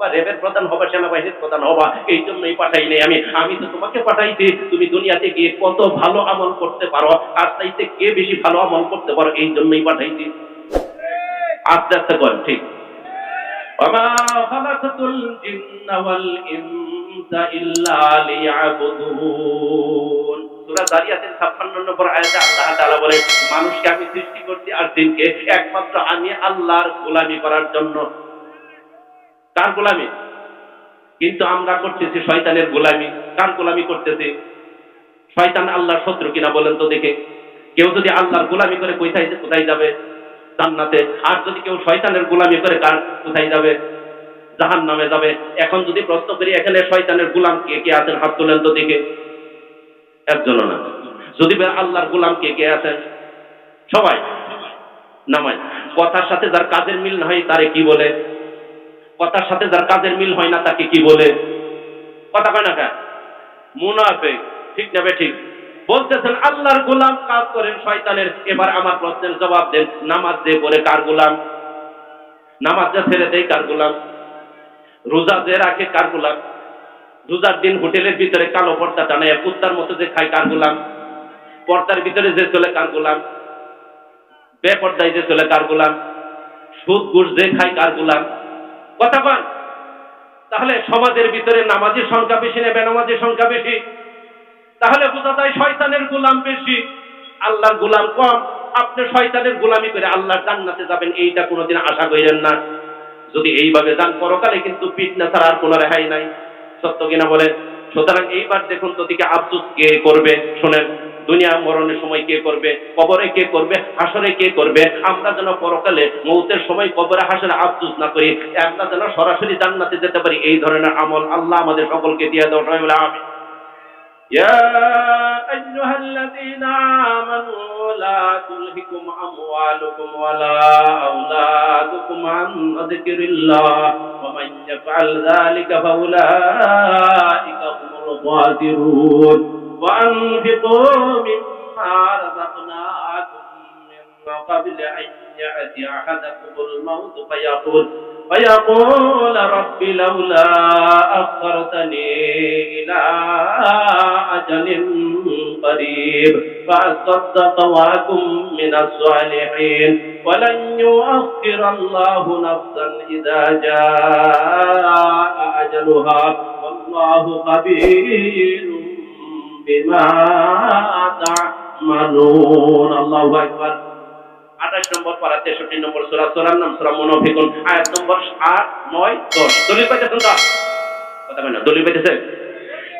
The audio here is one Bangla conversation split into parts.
হবা, রেবের প্রধান হবা, সেনাবাহিনীর প্রধান হবা এই জন্যই পাঠাই নাই আমি। আমি তো তোমাকে পাঠাইছি, তুমি দুনিয়াতে গিয়ে কত ভালো আমল করতে পারো, আর তাইতে কে বেশি ভালো আমল করতে পারো এই জন্যই পাঠাইছি। আস্তে আস্তে কর, ঠিক। মানুষকে আমি সৃষ্টি করছি আর দিনকে একমাত্র আমি আল্লাহর গোলামি করার জন্য। কার গোলামি? কিন্তু আমরা করতেছি শয়তানের গোলামি। কার গোলামি করতেছি? শয়তান আল্লাহর শত্রু কিনা বলেন তো দেখে। কেউ যদি আল্লাহর গোলামি করে কোথায় কোথায় যাবে? জান্নাতে। আর যদি কেউ শয়তানের গোলামি করে কার কোথায় যাবে? জাহান নামে যাবে। এখন যদি প্রশ্ন করি, এখানে শয়তানের গোলাম কে কে আছেন? হাত তোলেন তো দেখে। একজন না। যদি আল্লাহর গোলাম কে কে আছেন? সবাই। নামায়। কথার সাথে যার কাজের মিল না হয় তারে কি বলে? কথার সাথে যার কাজের মিল হয় না, তাকে কি বলে? কথা কয় না কেন? মুনাফে ঠিক যাবে ঠিক? বলতেছেন, আল্লাহর গোলাম কাজ করেন শয়তানের। এবার আমার প্রশ্নের জবাব দেন, নামাজ যে পড়ে কার গোলাম? নামাজ যে ছেড়ে দেয় কার গোলাম? রোজা যে রাখে কার গোলাম? রোজার দিন হোটেলের ভিতরে কালো পর্দা টানায় কুত্তার মতো যে খায় কার গোলাম? পর্দার ভিতরে যে চলে কার গোলাম? বেপর্দায় যে চলে কার গোলাম? সুদ ঘুষ যে খায় কার গোলাম? কথা কন তাহলে সমাজের ভিতরে নামাজের সংখ্যা বেশি না বেনামাজির সংখ্যা বেশি? তাহলে বোঝা যায় শয়তানের গোলাম বেশি, আল্লাহর গোলাম কম। আপনি শয়তানের গোলামি করে আল্লাহর জান্নাতে যাবেন, এইটা কোনোদিন আশা করেন না। যদি এইভাবে যান, পরকালে কিন্তু পিটনা ছাড়া আর কোনো রেহাই নাই। সত্য কিনা বলেন? সুতরাং এইবার দেখুন তো দিকে আফসুস কে করবে, শোনেন। দুনিয়া মরণের সময় কে করবে কবরে কে করবে হাসরে কে করবে আমরা যেন পরকালে মৌতের সময় কবরে হাসরে আফসুস না করি আমরা যেন সরাসরি জান্নাতে যেতে পারি এই ধরনের আমল আল্লাহ আমাদের সকলকে দিয়ে দেওয়া সবাই বলে আমিন يا أيها الذين آمنوا لا تلهكم أموالكم ولا أولادكم عن ذكر الله ومن يفعل ذلك فأولئك هم الخاسرون وأنفقوا مما رزقناكم من قبل أن يأتي أحدكم الموت فيقول فيقول رب لولا أخرتني إلى أجل قريب فأصدق وأكن من الصالحين. ولن يؤخر الله نفسا إذا جاء أجلها. والله خبير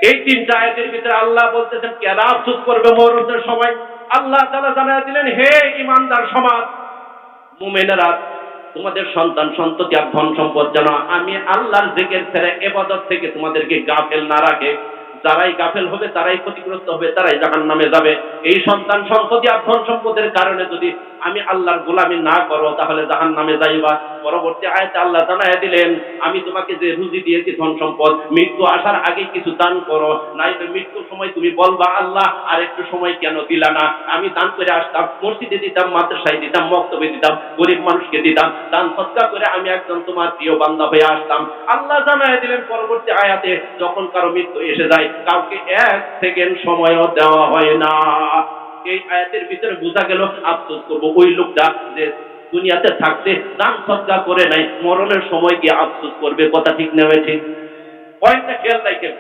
এই তিনটা আয়াতের ভিতরে আল্লাহ বলতেছেন কেরা করবে মরণের সময়। আল্লাহ দিলেন, হে ইমানদার সমাজ তোমাদের সন্তান, সন্ততি আর ধন সম্পদ জানা আমি আল্লাহর জিকির ছেড়ে এবাদত থেকে তোমাদেরকে গাফেল না রাখে। যারাই গাফেল হবে, তারাই ক্ষতিগ্রস্ত হবে, তারাই জাহান নামে যাবে। এই সন্তান সম্পত্তি আর ধন সম্পদের কারণে যদি আমি আল্লাহর গোলামি না করো, তাহলে জাহান নামে যাইবা। পরবর্তী আয়তে আল্লাহ জানায় দিলেন, আমি তোমাকে যে রুজি দিয়েছি, ধন সম্পদ, মৃত্যু আসার আগে কিছু দান করো। নাইলে মৃত্যুর সময় তুমি বলবা, আল্লাহ, আর একটু সময় কেন দিলা না? আমি দান করে আসতাম, মসজিদে দিতাম, মাদ্রাসায় দিতাম, মক্তবে দিতাম, গরিব মানুষকে দিতাম। দান সৎকার করে আমি একজন তোমার প্রিয় বান্দা হয়ে আসতাম। আল্লাহ জানায় দিলেন পরবর্তী আয়াতে, যখন কারও মৃত্যু এসে যায় কাউকে এক সেকেন্ড সময়ও দেওয়া হয় না এই আয়াতের ভিতরে বোঝা গেল আফসোস করবো ওই লোকটা যে দুনিয়াতে থাকতে দান সৎকা করে নাই মরণের সময় গিয়ে আফসোস করবে কথা ঠিক নেবে ঠিক পয়েন্টটা খেয়াল রাখেন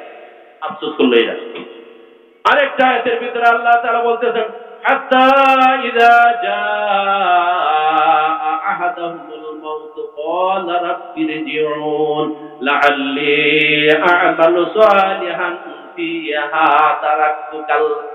আফসোস করলো এরা আরেকটা আয়াতের ভিতরে আল্লাহ তারা বলতেছেন হাত্তা ইদা جاء أحدهم الموت قال رب ارجعون لعلي أعمل صالحا فيها تركت كالله